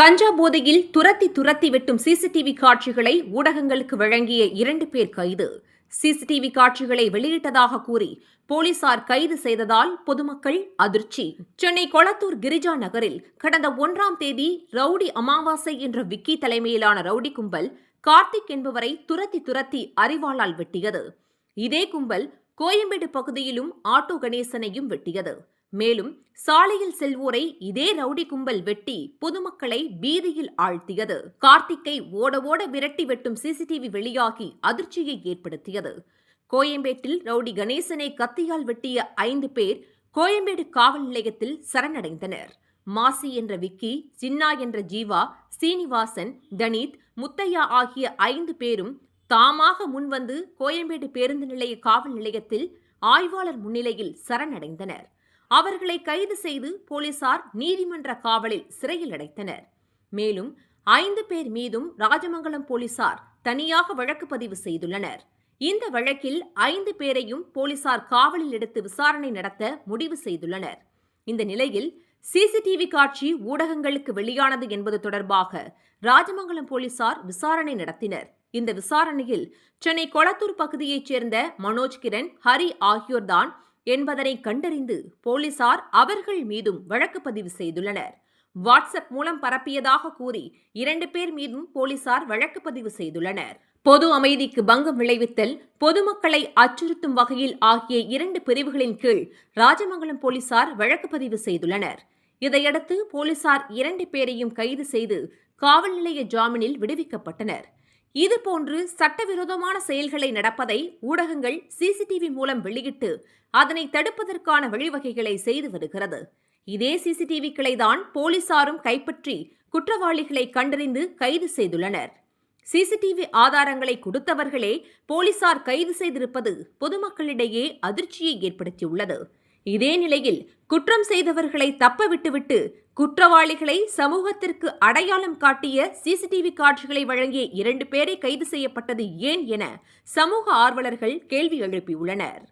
கஞ்சா போதையில் துரத்தி துரத்தி வெட்டும் சிசிடிவி காட்சிகளை ஊடகங்களுக்கு வழங்கிய இரண்டு பேர் கைது. சிசிடிவி காட்சிகளை வெளியிட்டதாக கூறி போலீசார் கைது செய்ததால் பொதுமக்கள் அதிர்ச்சி. சென்னை கொளத்தூர் கிரிஜா நகரில் கடந்த ஒன்றாம் தேதி ரவுடி அமாவாசை என்ற விக்கி தலைமையிலான ரவுடி கும்பல் கார்த்திக் என்பவரை துரத்தி துரத்தி அறிவாளால் வெட்டியது. இதே கும்பல் கோயம்பேடு பகுதியிலும் ஆட்டோ கணேசனையும் வெட்டியது. மேலும் சாலையில் செல்வோரை இதே ரவுடி கும்பல் வெட்டி பொதுமக்களை பீதியில் ஆழ்த்தியது. கார்த்திக்கை ஓட ஓட விரட்டி வெட்டும் சிசிடிவி வெளியாகி அதிர்ச்சியை ஏற்படுத்தியது. கோயம்பேட்டில் ரவுடி கணேசனை கத்தியால் வெட்டிய ஐந்து பேர் கோயம்பேடு காவல் நிலையத்தில் சரணடைந்தனர். மாசி என்ற விக்கி சின்னா என்ற ஜீவா சீனிவாசன் தனித் முத்தையா ஆகிய ஐந்து பேரும் தாமாக முன்வந்து கோயம்பேடு பேருந்து நிலைய காவல் நிலையத்தில் ஆய்வாளர் முன்னிலையில் சரணடைந்தனர். அவர்களை கைது செய்து போலீசார் நீதிமன்ற காவலில் சிறையில் அடைத்தனர். மேலும் ஐந்து பேர் மீதும் ராஜமங்கலம் போலீசார் தனியாக வழக்கு பதிவு செய்துள்ளனர். இந்த வழக்கில் ஐந்து பேரையும் போலீசார் காவலில் எடுத்து விசாரணை நடத்த முடிவு செய்துள்ளனர். இந்த நிலையில் சிசிடிவி காட்சி ஊடகங்களுக்கு வெளியானது என்பது தொடர்பாக ராஜமங்கலம் போலீசார் விசாரணை நடத்தினர். இந்த விசாரணையில் சென்னை கொளத்தூர் பகுதியைச் சேர்ந்த மனோஜ் கிரண் ஹரி ஆகியோர்தான் என்பதனை கண்டறிந்து போலீசார் அவர்கள் மீதும் வழக்கு பதிவு செய்துள்ளனர். வாட்ஸ்அப் மூலம் பரப்பியதாக கூறி இரண்டு பேர் மீதும் போலீசார் வழக்கு பதிவு செய்துள்ளனர். பொது அமைதிக்கு பங்கம் விளைவித்தல் பொதுமக்களை அச்சுறுத்தும் வகையில் ஆகிய இரண்டு பிரிவுகளின் கீழ் ராஜமங்கலம் போலீசார் வழக்கு பதிவு செய்துள்ளனர். இதையடுத்து போலீசார் இரண்டு பேரையும் கைது செய்து காவல் நிலைய ஜாமீனில் விடுவிக்கப்பட்டனர். இதுபோன்று சட்டவிரோதமான செயல்களை நடப்பதை ஊடகங்கள் சிசிடிவி மூலம் வெளியிட்டு அதனை தடுப்பதற்கான வழிவகைகளை செய்து வருகிறது. இதே சிசிடிவிக்களை தான் போலீசாரும் கைப்பற்றி குற்றவாளிகளை கண்டறிந்து கைது செய்துள்ளனர். சிசிடிவி ஆதாரங்களை கொடுத்தவர்களே போலீசார் கைது செய்திருப்பது பொதுமக்களிடையே அதிர்ச்சியை ஏற்படுத்தியுள்ளது. இதே நிலையில் குற்றம் செய்தவர்களை தப்ப விட்டுவிட்டு குற்றவாளிகளை சமூகத்திற்கு அடையாளம் காட்டிய சிசிடிவி காட்சிகளை வழங்கிய இரண்டு பேரை கைது செய்யப்பட்டது ஏன் என சமூக ஆர்வலர்கள் கேள்வி எழுப்பியுள்ளனர்.